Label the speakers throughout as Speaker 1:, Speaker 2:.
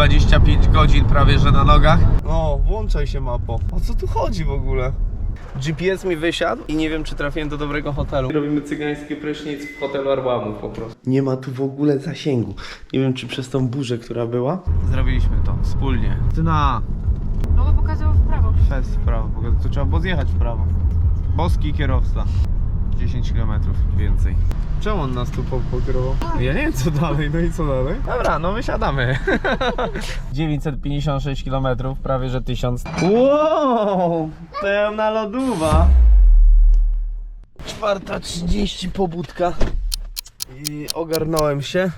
Speaker 1: 25 godzin prawie że na nogach. No, włączaj się mapo. O co tu chodzi w ogóle? GPS mi wysiadł i nie wiem, czy trafiłem do dobrego hotelu. Robimy cygański prysznic w hotelu Arbamów po prostu. Nie ma tu w ogóle zasięgu. Nie wiem, czy przez tą burzę, która była. Zrobiliśmy to wspólnie. Ty na
Speaker 2: No bo pokazało w prawo.
Speaker 1: Fest w prawo, bo to trzeba było zjechać w prawo. Boski kierowca. 10 km więcej. Czemu on nas tu po- pokierował? Ja nie wiem co dalej, no i co dalej? Dobra, no wysiadamy. 956 km, prawie że 1000. Wow, pełna lodówa. 4.30 pobudka. I ogarnąłem się.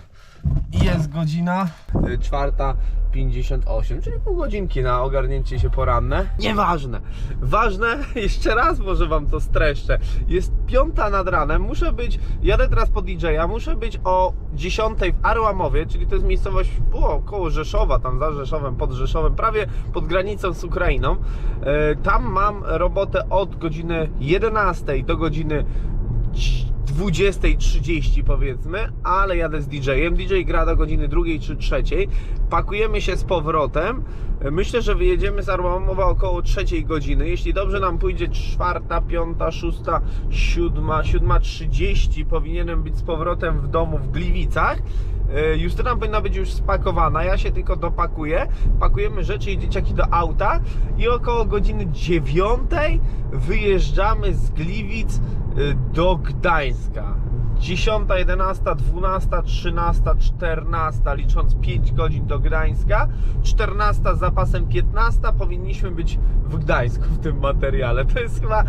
Speaker 1: I jest godzina y, czwarta 58, czyli pół godzinki na ogarnięcie się poranne. Nieważne. Ważne, jeszcze raz może wam to streszczę. Jest piąta nad ranem, muszę być, jadę teraz po DJ-a, muszę być o 10 w Arłamowie, czyli to jest miejscowość było koło Rzeszowa, tam za Rzeszowem, pod Rzeszowem, prawie pod granicą z Ukrainą. E, Tam mam robotę od godziny 11 do godziny 20.30 powiedzmy, ale jadę z DJ-em. DJ gra do godziny drugiej czy trzeciej. Pakujemy się z powrotem. Myślę, że wyjedziemy z Arłamowa około trzeciej godziny. Jeśli dobrze nam pójdzie czwarta, piąta, szósta, siódma, siódma trzydzieści powinienem być z powrotem w domu w Gliwicach. E, Justyna powinna być już spakowana, ja się tylko dopakuję. Pakujemy rzeczy i dzieciaki do auta i około godziny dziewiątej wyjeżdżamy z Gliwic y, do Gdańska. 10, 11, 12, 13, 14, licząc 5 godzin do Gdańska. 14 z zapasem 15 powinniśmy być w Gdańsku w tym materiale. To jest chyba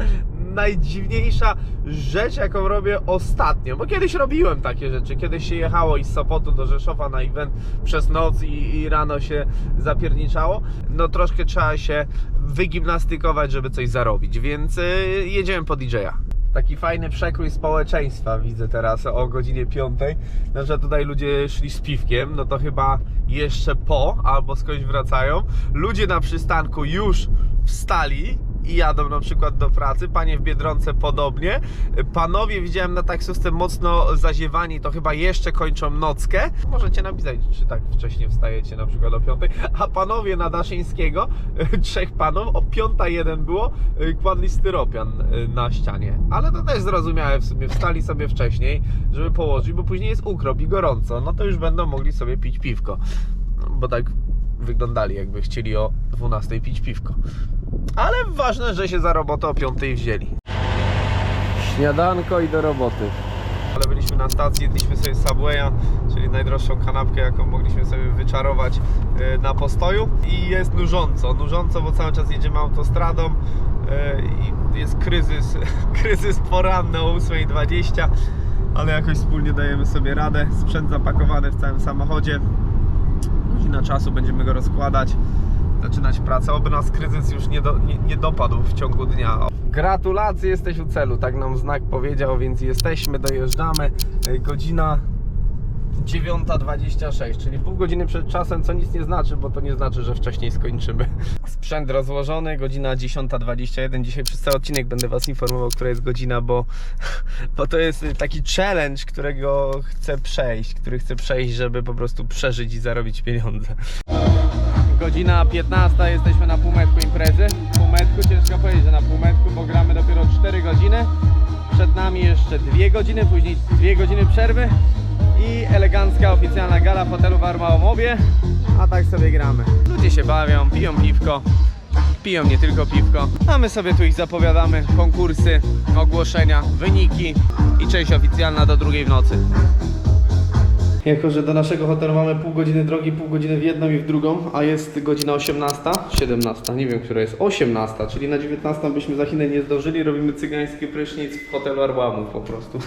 Speaker 1: najdziwniejsza rzecz, jaką robię ostatnio. Bo kiedyś robiłem takie rzeczy. Kiedyś się jechało i z Sopotu do Rzeszowa na event przez noc i, i rano się zapierniczało. No troszkę trzeba się wygimnastykować, żeby coś zarobić. Więc y, jedziemy po DJ-a. Taki fajny przekrój społeczeństwa widzę teraz o godzinie 5. Na przykład tutaj ludzie szli z piwkiem, no to chyba jeszcze po, albo skądś wracają. Ludzie na przystanku już wstali i jadą na przykład do pracy. Panie w Biedronce podobnie. Panowie widziałem na taksówce mocno zaziewani, to chyba jeszcze kończą nockę. Możecie napisać, czy tak wcześnie wstajecie na przykład o 5. A panowie na Daszyńskiego, trzech panów, o 5.01 było, kładli styropian na ścianie. Ale to też zrozumiałe w sumie. Wstali sobie wcześniej, żeby położyć, bo później jest ukrop i gorąco. No to już będą mogli sobie pić piwko. No, Bo tak wyglądali, jakby chcieli o 12 pić piwko. Ale ważne, że się za robotę o 5 wzięli. Śniadanko i do roboty. Ale byliśmy na stacji, jedliśmy sobie Subwaya, czyli najdroższą kanapkę, jaką mogliśmy sobie wyczarować e, na postoju. I jest nużąco, nużąco, bo cały czas jedziemy autostradą e, i jest kryzys, kryzys poranny o 8.20, ale jakoś wspólnie dajemy sobie radę. Sprzęt zapakowany w całym samochodzie. Godzina czasu będziemy go rozkładać zaczynać pracę. Oby nas kryzys już nie, do, nie, nie dopadł w ciągu dnia. Gratulacje, jesteś u celu, tak nam znak powiedział, więc jesteśmy, dojeżdżamy. E, Godzina 9.26, czyli pół godziny przed czasem, co nic nie znaczy, bo to nie znaczy, że wcześniej skończymy. Sprzęt rozłożony, godzina 10.21. Dzisiaj przez cały odcinek będę Was informował, która jest godzina, bo, bo to jest taki challenge, którego chcę przejść, który chcę przejść, żeby po prostu przeżyć i zarobić pieniądze. Godzina 15, jesteśmy na półmetku imprezy. Półmetku, ciężko powiedzieć, że na półmetku, bo gramy dopiero 4 godziny. Przed nami jeszcze 2 godziny, później 2 godziny przerwy i elegancka oficjalna gala w hotelu w Armałomowie. A tak sobie gramy. Ludzie się bawią, piją piwko. Piją nie tylko piwko, a my sobie tu ich zapowiadamy. Konkursy, ogłoszenia, wyniki i część oficjalna do drugiej w nocy. Jako, że do naszego hotelu mamy pół godziny drogi, pół godziny w jedną i w drugą, a jest godzina 18, 17, nie wiem, która jest, 18, czyli na 19 byśmy za Chinę nie zdążyli, robimy cygański prysznic w hotelu Arbamów po prostu.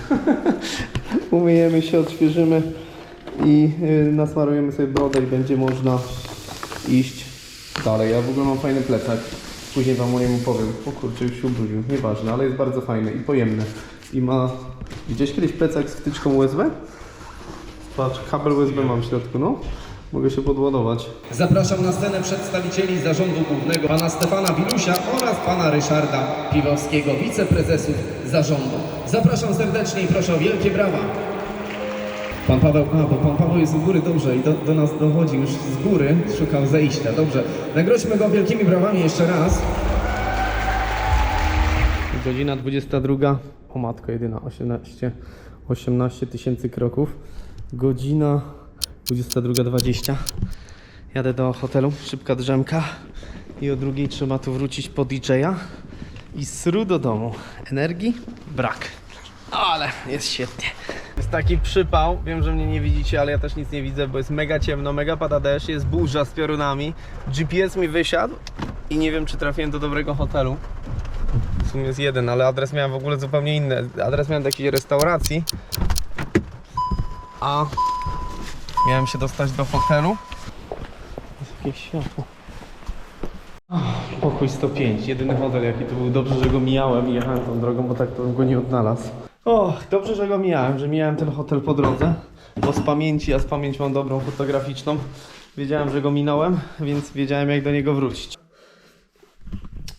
Speaker 1: Umyjemy się, odświeżymy i yy, nasmarujemy sobie brodę i będzie można iść dalej. Ja w ogóle mam fajny plecak, później Wam o niemu powiem. O kurczę, już się ubrudził, nieważne, ale jest bardzo fajny i pojemny. I ma... Widziałeś kiedyś plecak z wtyczką USB? Patrz, kabel USB mam w środku, no. Mogę się podładować.
Speaker 3: Zapraszam na scenę przedstawicieli zarządu głównego pana Stefana Wilusia oraz pana Ryszarda Piwowskiego, wiceprezesów zarządu. Zapraszam serdecznie i proszę o wielkie brawa. Pan Paweł, a bo pan Paweł jest u góry, dobrze, i do, do nas dochodzi już z góry, szukał zejścia, dobrze. Nagrodźmy go wielkimi brawami jeszcze raz.
Speaker 1: Godzina 22. O matko jedyna, 18, 18 tysięcy kroków. Godzina 22.20. Jadę do hotelu, szybka drzemka. I o drugiej trzeba tu wrócić po DJ-a. I sru do domu. Energii? Brak. Ale jest świetnie. Jest taki przypał, wiem, że mnie nie widzicie, ale ja też nic nie widzę, bo jest mega ciemno, mega pada deszcz, jest burza z piorunami. GPS mi wysiadł i nie wiem, czy trafiłem do dobrego hotelu. W sumie jest jeden, ale adres miałem w ogóle zupełnie inny. Adres miałem do jakiejś restauracji. A miałem się dostać do hotelu. Jest jakieś światło. Pokój 105, jedyny hotel jaki tu był. Dobrze, że go mijałem i jechałem tą drogą, bo tak to bym go nie odnalazł. O, dobrze, że go mijałem, że mijałem ten hotel po drodze. Bo z pamięci, a z pamięci mam dobrą fotograficzną. Wiedziałem, że go minąłem, więc wiedziałem jak do niego wrócić.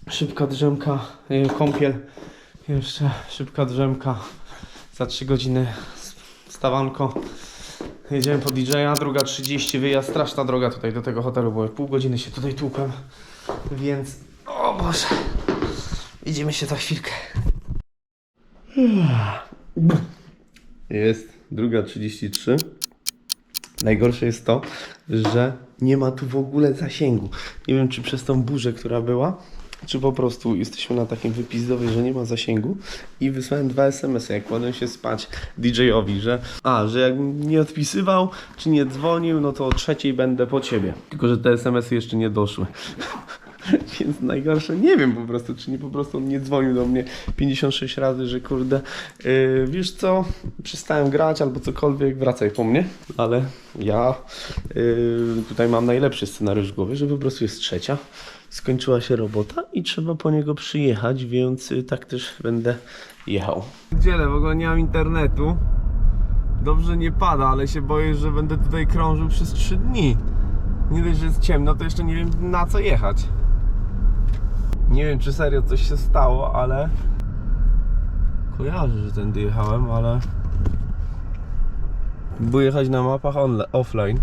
Speaker 1: Szybka drzemka, y, kąpiel. Jeszcze szybka drzemka. Za 3 godziny stawanko. Jedziemy po DJ-a, druga 30 wyjazd. Straszna droga tutaj do tego hotelu, bo pół godziny się tutaj tłukłem. Więc, o Boże. Widzimy się za chwilkę. Jest druga 33. Najgorsze jest to, że nie ma tu w ogóle zasięgu. Nie wiem, czy przez tą burzę, która była, czy po prostu jesteśmy na takim wypizdowie, że nie ma zasięgu. I wysłałem dwa SMS-y, jak kładłem się spać DJ-owi, że a, że jak nie odpisywał, czy nie dzwonił, no to o trzeciej będę po ciebie. Tylko, że te SMS-y jeszcze nie doszły. Więc najgorsze, nie wiem po prostu, czy nie po prostu on nie dzwonił do mnie 56 razy, że kurde, yy, wiesz co, przestałem grać albo cokolwiek, wracaj po mnie, ale ja yy, tutaj mam najlepszy scenariusz w głowie, że po prostu jest trzecia, skończyła się robota i trzeba po niego przyjechać, więc yy, tak też będę jechał. Dzielę, w ogóle nie mam internetu, dobrze nie pada, ale się boję, że będę tutaj krążył przez 3 dni. Nie dość, że jest ciemno, to jeszcze nie wiem na co jechać. Nie wiem, czy serio coś się stało, ale kojarzę, że tędy jechałem, ale by jechać na mapach onla- offline.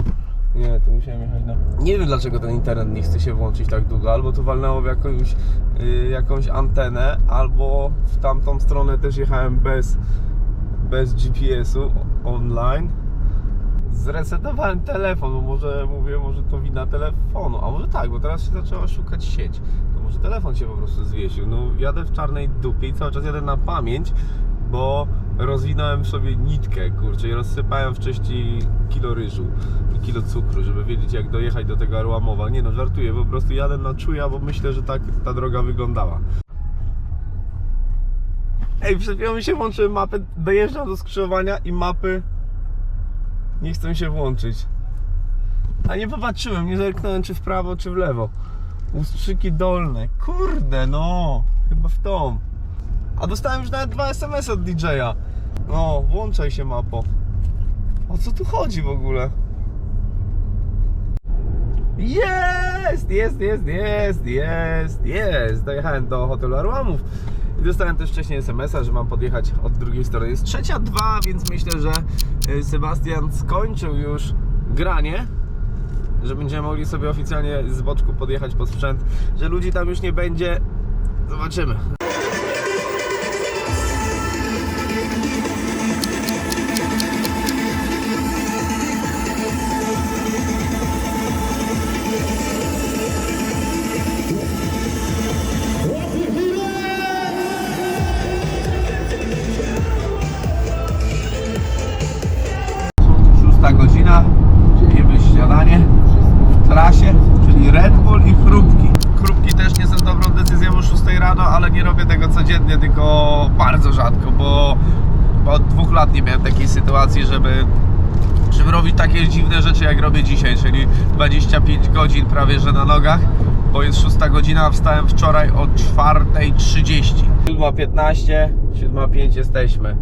Speaker 1: Nie, to musiałem jechać na... Nie wiem dlaczego ten internet nie chce się włączyć tak długo, albo tu walnęło w jakąś, y, jakąś antenę, albo w tamtą stronę też jechałem bez, bez GPS-u online. Zresetowałem telefon, bo może mówię, może to wina telefonu, a może tak, bo teraz się zaczęła szukać sieć. To może telefon się po prostu zwiesił. No jadę w czarnej dupie i cały czas jadę na pamięć, bo rozwinąłem sobie nitkę, kurczę, i rozsypałem wcześniej kilo ryżu i kilo cukru, żeby wiedzieć jak dojechać do tego Arłamowa. Nie no, żartuję, po prostu jadę na czuja, bo myślę, że tak ta droga wyglądała. Ej, przed chwilą mi się włączyły mapy, dojeżdżam do skrzyżowania i mapy nie chcą się włączyć. A nie popatrzyłem, nie zerknąłem czy w prawo, czy w lewo. Ustrzyki dolne. Kurde, no. Chyba w tą. A dostałem już nawet dwa SMS od DJ-a. No, włączaj się mapo. O co tu chodzi w ogóle? Jest, jest, jest, jest, jest, jest. Dojechałem do hotelu Arłamów. I dostałem też wcześniej SMS-a, że mam podjechać od drugiej strony. Jest trzecia dwa, więc myślę, że y, Sebastian skończył już granie. Że będziemy mogli sobie oficjalnie z boczku podjechać po sprzęt. Że ludzi tam już nie będzie. Zobaczymy. Jemy śniadanie w trasie, czyli Red Bull i chrupki. Chrupki też nie są dobrą decyzją o 6 rano, ale nie robię tego codziennie, tylko bardzo rzadko, bo, bo od dwóch lat nie miałem takiej sytuacji, żeby żeby robić takie dziwne rzeczy jak robię dzisiaj, czyli 25 godzin prawie że na nogach, bo jest 6 godzina, a wstałem wczoraj o 4.30. 7.15, 7.05 jesteśmy.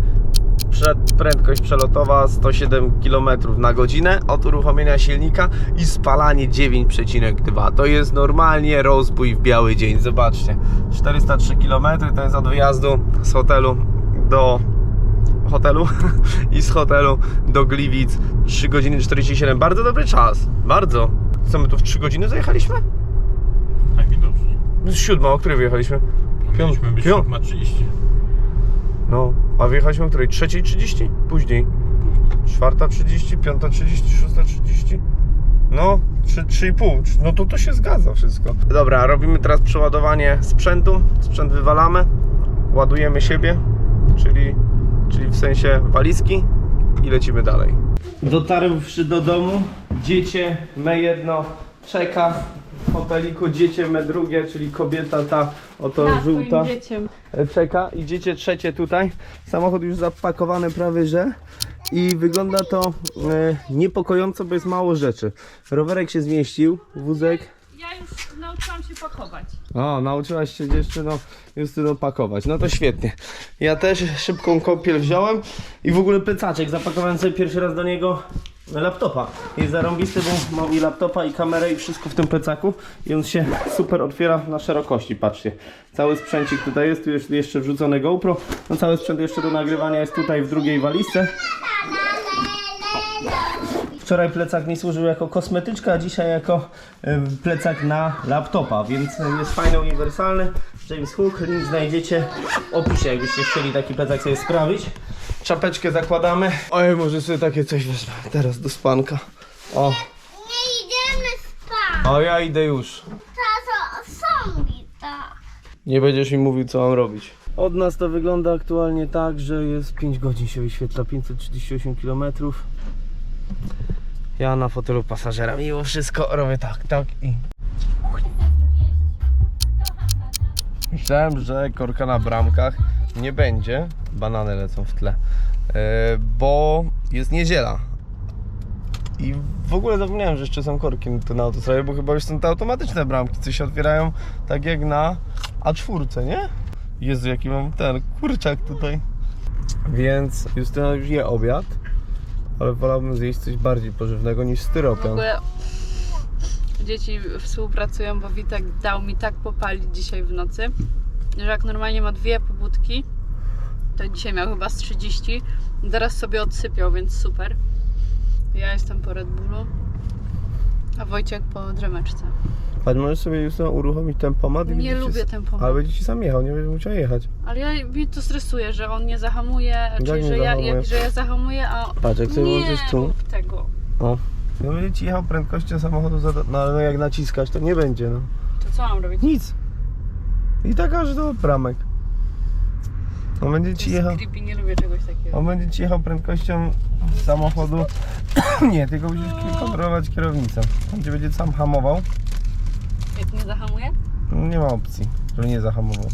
Speaker 1: Prędkość przelotowa 107 km na godzinę od uruchomienia silnika i spalanie 9,2. To jest normalnie rozbój w biały dzień. Zobaczcie, 403 km to jest od wyjazdu z hotelu do hotelu i z hotelu do Gliwic 3 godziny 47. Bardzo dobry czas, bardzo. Co, my tu w 3 godziny zajechaliśmy?
Speaker 4: Najwidoczniej.
Speaker 1: Z siódma, o której wyjechaliśmy?
Speaker 4: No, mieliśmy być
Speaker 1: pią-
Speaker 4: 7.30.
Speaker 1: No, a wyjechaliśmy o której? 3.30? Później. 4.30, 5.30, 6.30? No, 3, 3,5. No to to się zgadza wszystko. Dobra, robimy teraz przeładowanie sprzętu. Sprzęt wywalamy, ładujemy siebie, czyli, czyli w sensie walizki i lecimy dalej. Dotarłszy do domu, dziecię me jedno czeka w hoteliku, dziecię me drugie, czyli kobieta ta oto żółta
Speaker 2: dzieciem.
Speaker 1: czeka. Idziecie trzecie tutaj. Samochód już zapakowany prawie że. I wygląda to e, niepokojąco, bo jest mało rzeczy. Rowerek się zmieścił, wózek.
Speaker 2: Ja już nauczyłam się pakować.
Speaker 1: O, nauczyłaś się dziewczyno Justyno pakować. No to świetnie. Ja też szybką kąpiel wziąłem i w ogóle plecaczek. Zapakowałem sobie pierwszy raz do niego laptopa. Jest zarąbisty, bo mam i laptopa i kamerę i wszystko w tym plecaku i on się super otwiera na szerokości, patrzcie. Cały sprzęcik tutaj jest, tu jest jeszcze wrzucone GoPro. No cały sprzęt jeszcze do nagrywania jest tutaj w drugiej walizce. Wczoraj plecak mi służył jako kosmetyczka, a dzisiaj jako e, plecak na laptopa, więc jest fajny, uniwersalny. James Hook, link znajdziecie w opisie, jakbyście chcieli taki plecak sobie sprawić. Czapeczkę zakładamy. Oj, może sobie takie coś wezmę teraz do spanka. O,
Speaker 5: Nie idziemy spać.
Speaker 1: o ja idę już.
Speaker 5: Tato, zombie to.
Speaker 1: Nie będziesz mi mówił, co mam robić. Od nas to wygląda aktualnie tak, że jest 5 godzin się wyświetla, 538 km. Ja na fotelu pasażera mimo wszystko robię tak, tak i... Myślałem, że korka na bramkach nie będzie. Banany lecą w tle. e, Bo jest niedziela. I w ogóle zapomniałem, że jeszcze są korki na autostradzie, bo chyba już są te automatyczne bramki, co się otwierają tak jak na A4, nie? Jezu, jaki mam ten kurczak tutaj. Więc Justyna już je obiad, ale wolałbym zjeść coś bardziej pożywnego niż
Speaker 2: W ogóle dzieci współpracują, bo Witek dał mi tak popalić dzisiaj w nocy, że jak normalnie ma dwie pobudki, to dzisiaj miał chyba z 30. Teraz sobie odsypiał, więc super. Ja jestem po Red Bullu, a Wojciech po drzemeczce.
Speaker 1: Patrz, możesz sobie Justyna uruchomić tempomat i
Speaker 2: Nie
Speaker 1: ci-
Speaker 2: lubię tempomat.
Speaker 1: Ale będzie ci sam jechał, nie będziesz musiał jechać.
Speaker 2: Ale ja, mnie to stresuje, że on nie zahamuje, czyli
Speaker 1: nie
Speaker 2: że ja,
Speaker 1: zahamuje?
Speaker 2: jak, że ja zahamuję, a
Speaker 1: Patrz, jak sobie
Speaker 2: nie
Speaker 1: włączysz tu.
Speaker 2: rób tego.
Speaker 1: O. No będzie ci jechał prędkością samochodu, za, no ale no jak naciskasz, to nie będzie, no.
Speaker 2: To co mam robić?
Speaker 1: Nic. I tak aż do bramek. On będzie
Speaker 2: To
Speaker 1: ci
Speaker 2: jest
Speaker 1: jechał.
Speaker 2: creepy, nie lubię czegoś takiego.
Speaker 1: On będzie ci jechał prędkością samochodu. nie, tylko musisz kontrolować kierownicę. On cię będzie sam hamował.
Speaker 2: Jak nie zahamuję?
Speaker 1: Nie ma opcji, żeby nie zahamował.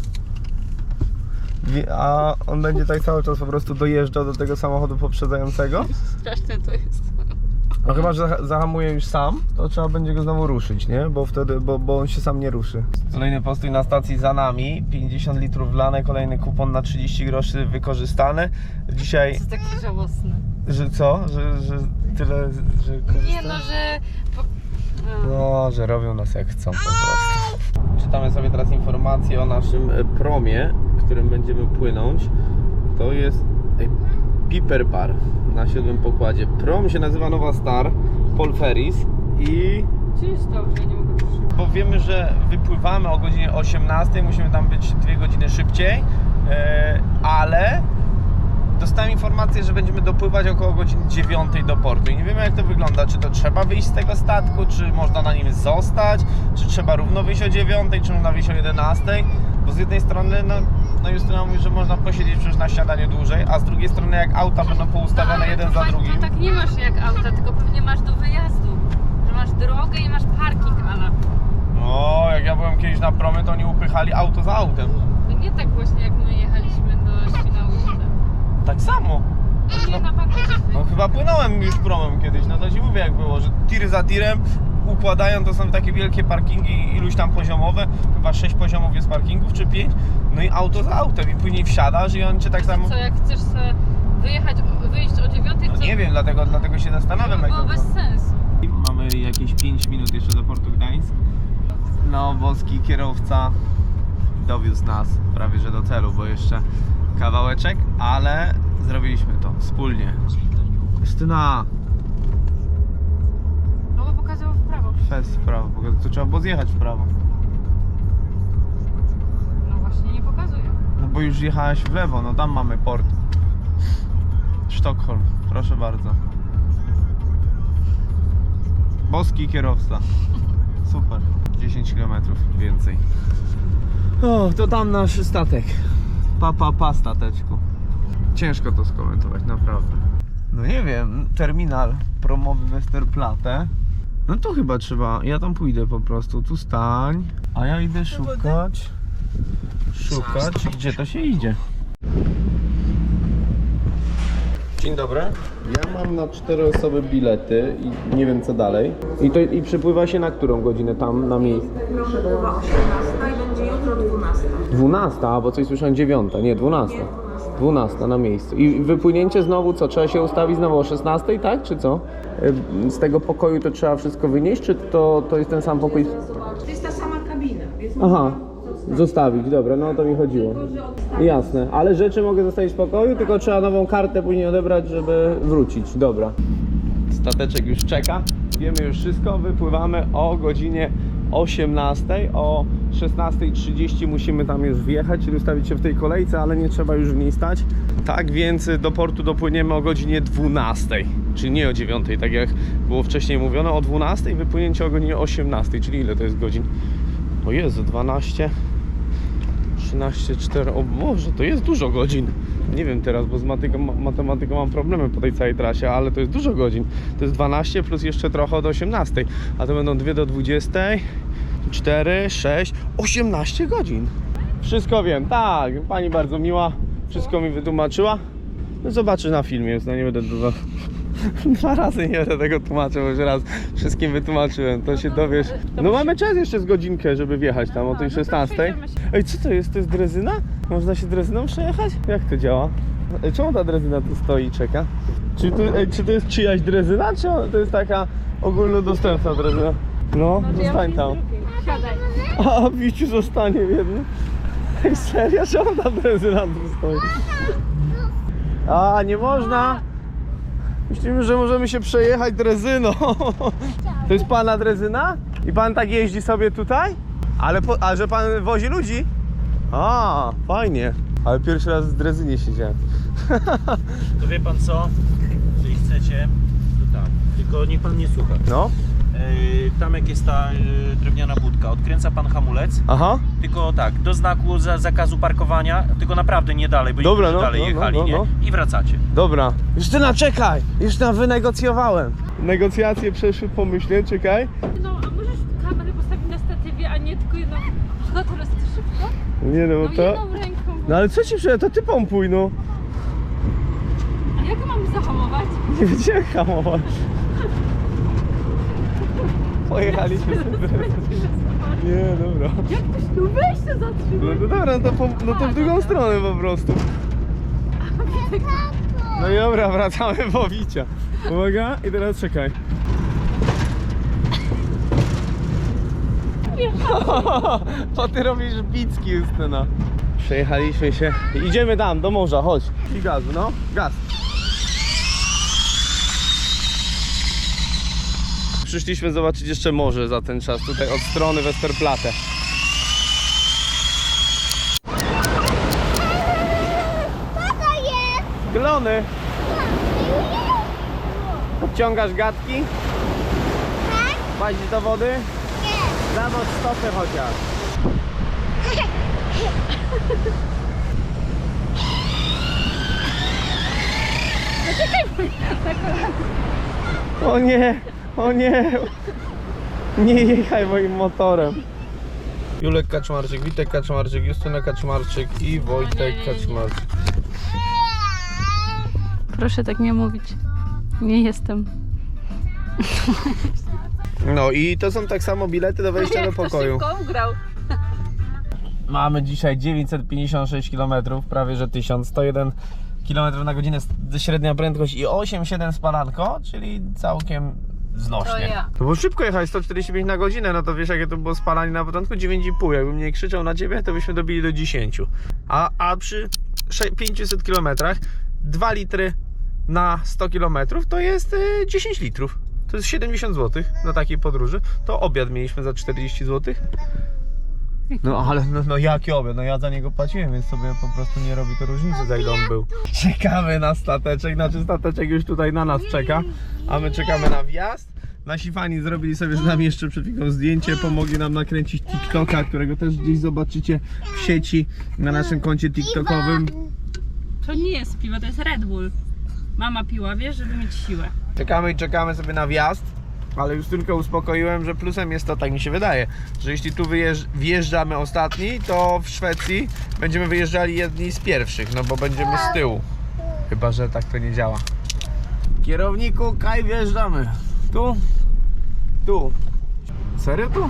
Speaker 1: A on będzie tak cały czas po prostu dojeżdżał do tego samochodu poprzedzającego.
Speaker 2: Straszne to jest.
Speaker 1: No chyba, że zaha- zahamuje już sam, to trzeba będzie go znowu ruszyć, nie? Bo wtedy, bo, bo on się sam nie ruszy. Kolejny postój na stacji za nami, 50 litrów wlane, kolejny kupon na 30 groszy wykorzystany. Dzisiaj,
Speaker 2: To jest takie żałosne.
Speaker 1: że co? Że, że tyle, że
Speaker 2: Nie
Speaker 1: korzysta-
Speaker 2: no, że...
Speaker 1: No, że robią nas jak chcą po prostu. Czytamy sobie teraz informacje o naszym e, promie, którym będziemy płynąć. To jest Piper Bar na siódmym pokładzie. Prom się nazywa Nowa Star, Paul Ferris i
Speaker 2: Czysto, że nie mogę
Speaker 1: bo wiemy, że wypływamy o godzinie 18, musimy tam być dwie godziny szybciej, e, ale dostałem informację, że będziemy dopływać około godziny 9 do portu i nie wiemy jak to wygląda, czy to trzeba wyjść z tego statku, czy można na nim zostać, czy trzeba równo wyjść o 9, czy można wyjść o 11, bo z jednej strony no, no Justyna mówi, że można posiedzieć przecież na śniadanie dłużej, a z drugiej strony jak auta będą poustawiane
Speaker 2: Ale
Speaker 1: jeden za drugim.
Speaker 2: To tak nie masz jak auta, tylko pewnie masz do wyjazdu. Że masz drogę i masz parking, ale
Speaker 1: No, jak ja byłem kiedyś na promie, to oni upychali auto za autem.
Speaker 2: to nie tak właśnie jak my jechaliśmy do Świnoujścia.
Speaker 1: Tak samo.
Speaker 2: Pakiecie.
Speaker 1: No chyba płynąłem już promem kiedyś, no to ci mówię jak było, że tiry za tirem układają, to są takie wielkie parkingi iluś tam poziomowe, chyba 6 poziomów jest parkingów czy 5, no i auto za autem i później wsiadasz i on cię tak samo...
Speaker 2: Co, jak chcesz sobie wyjechać, wyjść o dziewiątej,
Speaker 1: No
Speaker 2: to
Speaker 1: nie wiem, dlatego, dlatego się zastanawiam
Speaker 2: było
Speaker 1: to
Speaker 2: bez sensu.
Speaker 1: Mamy jakieś 5 minut jeszcze do Portu Gdańsk. No, boski kierowca dowiózł nas prawie że do celu, bo jeszcze kawałeczek, ale Zrobiliśmy to wspólnie. Justyna,
Speaker 2: No bo pokazał w prawo.
Speaker 1: fest w prawo, bo to trzeba było zjechać w prawo.
Speaker 2: No właśnie nie pokazuje.
Speaker 1: No bo już jechałeś w lewo, no tam mamy port. Sztokholm, proszę bardzo. Boski kierowca. Super. 10 km więcej. O, to tam nasz statek. Pa, pa, pa stateczku. Ciężko to skomentować, naprawdę. No nie wiem, terminal promowy Westerplatte. No to chyba trzeba, ja tam pójdę po prostu, tu stań, a ja idę szukać szukać, gdzie to się idzie. Dzień dobry. Ja mam na cztery osoby bilety i nie wiem co dalej. I, to, I przypływa się na którą godzinę tam na miejsce?
Speaker 6: Była 18 i będzie jutro 12.
Speaker 1: 12, bo coś słyszałem 9, nie 12. 12 na miejscu. I wypłynięcie znowu co? Trzeba się ustawić znowu o 16, tak? Czy co? Y, Z tego pokoju to trzeba wszystko wynieść, czy to, to jest ten sam pokój?
Speaker 6: To jest ta sama kabina, więc
Speaker 1: Aha, zostawić, dobra, no o to mi chodziło. Jasne, ale rzeczy mogę zostawić w pokoju, tylko trzeba nową kartę później odebrać, żeby wrócić, dobra. Stateczek już czeka, wiemy już wszystko, wypływamy o godzinie 18, o 16.30 musimy tam już wjechać, czyli ustawić się w tej kolejce, ale nie trzeba już w niej stać. Tak więc do portu dopłyniemy o godzinie 12, czyli nie o 9, tak jak było wcześniej mówione, o 12 wypłynięcie o godzinie 18, czyli ile to jest godzin? O Jezu, 12, 13, 4, o Boże, to jest dużo godzin. Nie wiem teraz, bo z matyką, matematyką mam problemy po tej całej trasie, ale to jest dużo godzin. To jest 12 plus jeszcze trochę od 18, a to będą 2 do 20, 4, 6, 18 godzin. Wszystko wiem, tak, pani bardzo miła, wszystko mi wytłumaczyła. No zobaczy na filmie, więc no nie będę dużo... Dwa razy nie będę tego tłumaczył, bo już raz wszystkim wytłumaczyłem, to się dowiesz. No mamy czas jeszcze z godzinkę, żeby wjechać tam o tej 16. Ej, co to jest? To jest drezyna? Można się drezyną przejechać? Jak to działa? Ej, Czemu ta drezyna tu stoi i czeka? Czy, tu, ej, czy to jest czyjaś drezyna, czy to jest taka ogólnodostępna drezyna? No, zostań tam.
Speaker 2: Siadaj.
Speaker 1: A, Wiciu zostanie w jednym. Ej, serio? Czemu ta drezyna tu stoi? A, nie można! Myślimy, że możemy się przejechać drezyną. To jest pana drezyna? I pan tak jeździ sobie tutaj? Ale po, a że pan wozi ludzi? A, fajnie. Ale pierwszy raz w drezynie siedziałem.
Speaker 7: To wie pan co? Jeżeli chcecie, to tak. Tylko niech pan nie słucha.
Speaker 1: No,
Speaker 7: tam jak jest ta yy, drewniana budka, odkręca pan hamulec,
Speaker 1: aha.
Speaker 7: tylko tak, do znaku za, zakazu parkowania, tylko naprawdę nie dalej, bo
Speaker 1: Dobra, no,
Speaker 7: dalej
Speaker 1: no, no,
Speaker 7: jechali,
Speaker 1: no,
Speaker 7: nie?
Speaker 1: no.
Speaker 7: I wracacie.
Speaker 1: Dobra. Justyna, czekaj! Już tam wynegocjowałem. Negocjacje przeszły pomyślnie, czekaj.
Speaker 2: No, a możesz kamerę postawić na statywie, a nie tylko jedną. No teraz to szybko.
Speaker 1: Nie no,
Speaker 2: No
Speaker 1: to...
Speaker 2: jedną ręką.
Speaker 1: No ale co ci przyjdzie? To ty pompuj, no.
Speaker 2: A jak mam zahamować?
Speaker 1: Nie wiedziałem hamować. Pojechaliśmy. Nie, dobra.
Speaker 2: Jak ktoś tu weź się
Speaker 1: No,
Speaker 2: zatrzymaj.
Speaker 1: no dobra, no to, po, no to w drugą stronę po prostu. No i dobra, wracamy w Owicia. Uwaga, i teraz czekaj. To ty robisz bicki, Justyna. Przejechaliśmy się. Idziemy tam, do morza, chodź. I gazu, no. Gaz. Przyszliśmy zobaczyć jeszcze morze za ten czas, tutaj od strony Westerplatte. Glony. Podciągasz gadki?
Speaker 5: Tak?
Speaker 1: Łazisz do wody?
Speaker 5: Nie.
Speaker 1: Zamoć stopę chociaż. O nie, o nie. Nie jechaj moim motorem. Julek Kaczmarczyk, Witek Kaczmarczyk, Justyna Kaczmarczyk i Wojtek Kaczmarczyk.
Speaker 2: Proszę tak nie mówić. Nie jestem.
Speaker 1: No i to są tak samo bilety do wejścia do pokoju.
Speaker 2: ugrał.
Speaker 1: Mamy dzisiaj 956 km, prawie że 1101 km na godzinę średnia prędkość i 8,7 spalanko, czyli całkiem znośnie.
Speaker 2: To ja.
Speaker 1: No bo szybko jechać 145 na godzinę, no to wiesz jakie to było spalanie na początku 9,5. Jakbym nie krzyczał na ciebie, to byśmy dobili do 10. A, a przy sze- 500 km 2 litry na 100 km to jest y, 10 litrów. To jest 70 zł na takiej podróży. To obiad mieliśmy za 40 zł. No ale no, no jaki obiad? No ja za niego płaciłem, więc sobie po prostu nie robi to różnicy za ile on był. Czekamy na stateczek, znaczy stateczek już tutaj na nas czeka, a my czekamy na wjazd. Nasi fani zrobili sobie z nami jeszcze przed chwilą zdjęcie, pomogli nam nakręcić TikToka, którego też gdzieś zobaczycie w sieci na naszym koncie TikTokowym.
Speaker 2: To nie jest piwo, to jest Red Bull. Mama piła, wiesz, żeby mieć siłę.
Speaker 1: Czekamy i czekamy sobie na wjazd, ale już tylko uspokoiłem, że plusem jest to, tak mi się wydaje, że jeśli tu wyjeżdż- wjeżdżamy ostatni, to w Szwecji będziemy wyjeżdżali jedni z pierwszych, no bo będziemy z tyłu. Chyba, że tak to nie działa. Kierowniku, kaj wjeżdżamy. Tu? Tu. Serio tu?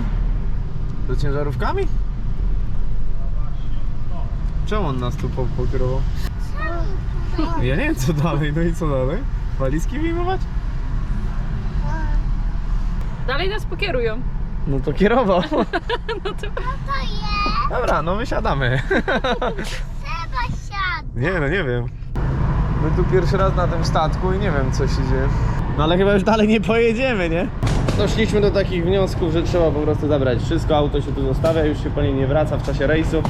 Speaker 1: Z ciężarówkami? Czemu on nas tu po- pokierował? Ja nie wiem co dalej, no i co dalej? Walizki wyjmować?
Speaker 2: Dalej nas pokierują.
Speaker 1: No to kierował.
Speaker 5: Co to jest?
Speaker 1: Dobra, no wysiadamy.
Speaker 5: Trzeba siadać.
Speaker 1: Nie, no nie wiem. My tu pierwszy raz na tym statku i nie wiem co się dzieje. No ale chyba już dalej nie pojedziemy, nie? Doszliśmy do takich wniosków, że trzeba po prostu zabrać wszystko, auto się tu zostawia, już się po niej nie wraca w czasie rejsu.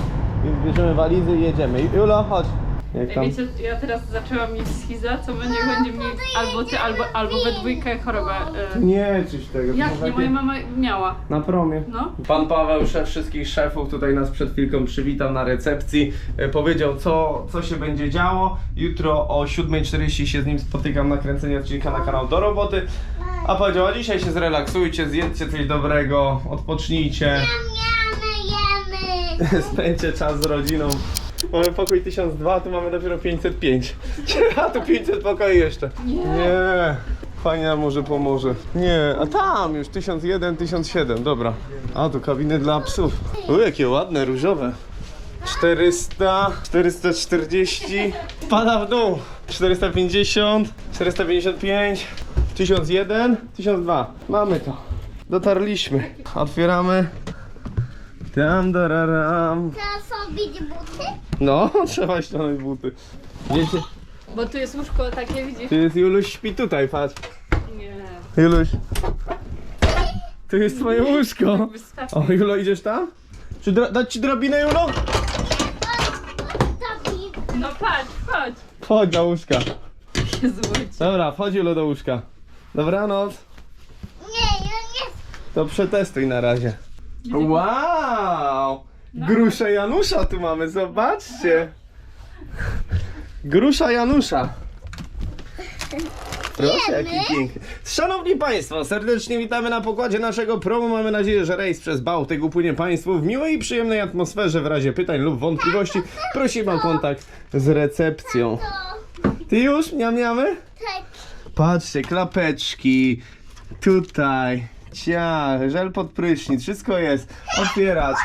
Speaker 1: Więc bierzemy walizy i jedziemy. Julo, chodź. Jak tam?
Speaker 2: Wiecie, ja teraz zaczęłam mieć schiza, co będzie, będzie mieć albo ty, albo, albo we dwójkę chorobę. y.
Speaker 1: Nie, czyś tego. to
Speaker 2: Jak
Speaker 1: są
Speaker 2: nie?
Speaker 1: takie-
Speaker 2: Moja mama miała.
Speaker 1: Na promie.
Speaker 2: No.
Speaker 1: Pan Paweł, szef wszystkich szefów, tutaj nas przed chwilką przywitał na recepcji. E, Powiedział, co, co się będzie działo. Jutro o 7.40 się z nim spotykam na kręcenie odcinka na kanał do roboty. A powiedział, a dzisiaj się zrelaksujcie, zjedzcie coś dobrego, odpocznijcie,
Speaker 5: Jemy, jemy.
Speaker 1: spędźcie czas z rodziną. Mamy pokój 1002, tu mamy dopiero 505. A tu 500 pokoi jeszcze. Nie. Fajnie nam może pomoże. Nie, a tam już 1001, 1007, dobra. A tu kabiny dla psów. U, jakie ładne, różowe. 400, 440, pada w dół. 450, 455, 1001, 1002. Mamy to. Dotarliśmy. Otwieramy. Tam, dararam.
Speaker 5: Trzeba sobie buty?
Speaker 1: No, trzeba ściągnąć buty. Wiecie,
Speaker 2: Bo tu jest łóżko takie, widzisz?
Speaker 1: tu jest Juluś śpi tutaj, patrz.
Speaker 2: Nie.
Speaker 1: Juluś. Tu jest twoje łóżko.
Speaker 2: Wystarczy.
Speaker 1: O, Julo, idziesz tam? Czy dro- dać ci drobinę, Julo?
Speaker 5: Tobie.
Speaker 2: No patrz, chodź.
Speaker 1: Chodź do łóżka. Dobra, wchodź Julo do łóżka. Dobranoc.
Speaker 5: Nie, ja nie
Speaker 1: To przetestuj na razie. Wow! Gruszę Janusza tu mamy, zobaczcie. Grusza Janusza. Proszę, jaki piękny. Szanowni Państwo, serdecznie witamy na pokładzie naszego promu. Mamy nadzieję, że rejs przez Bałtyk upłynie Państwu w miłej i przyjemnej atmosferze. W razie pytań lub wątpliwości prosimy o kontakt z recepcją. Ty już miamy?
Speaker 5: tak.
Speaker 1: Patrzcie, klapeczki. Tutaj. Ciach, żel pod prysznic, wszystko jest. Otwierać.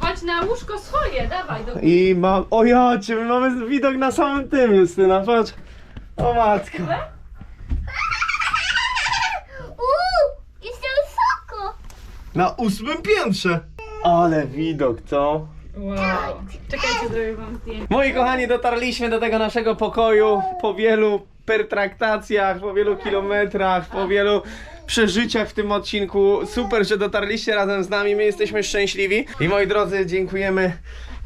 Speaker 2: Chodź na łóżko swoje, dawaj. Do...
Speaker 1: I mam. O ja cię, my mamy widok na samym tym, Justyna, patrz. O matko.
Speaker 5: Uuu, jestem wysoko.
Speaker 1: Na ósmym piętrze. Ale widok, co?
Speaker 2: Wow. Czekajcie, zrobię wam zdjęcie.
Speaker 1: Moi kochani, dotarliśmy do tego naszego pokoju po wielu pertraktacjach, po wielu kilometrach, po wielu przeżyciach w tym odcinku. Super, że dotarliście razem z nami, my jesteśmy szczęśliwi. I moi drodzy, dziękujemy,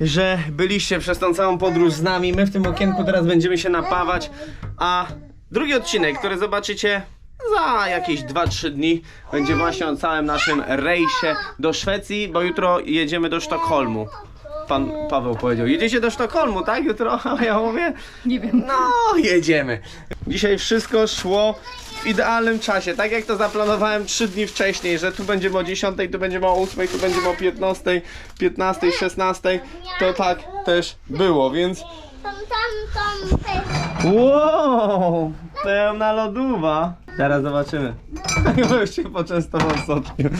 Speaker 1: że byliście przez tą całą podróż z nami. My w tym okienku teraz będziemy się napawać, a drugi odcinek, który zobaczycie za jakieś 2-3 dni będzie właśnie o całym naszym rejsie do Szwecji, bo jutro jedziemy do Sztokholmu. Pan Paweł powiedział, jedziecie do Sztokholmu, tak? Jutro? A ja mówię,
Speaker 2: Nie wiem.
Speaker 1: no jedziemy. Dzisiaj wszystko szło w idealnym czasie, tak jak to zaplanowałem 3 dni wcześniej, że tu będziemy o 10, tu będziemy o 8, tu będziemy o 15, 15, 16, to tak też było, więc
Speaker 5: Tam, tam, tam też.
Speaker 1: wow, pełna lodówa. Zaraz zobaczymy. Już się poczęstował soczkiem.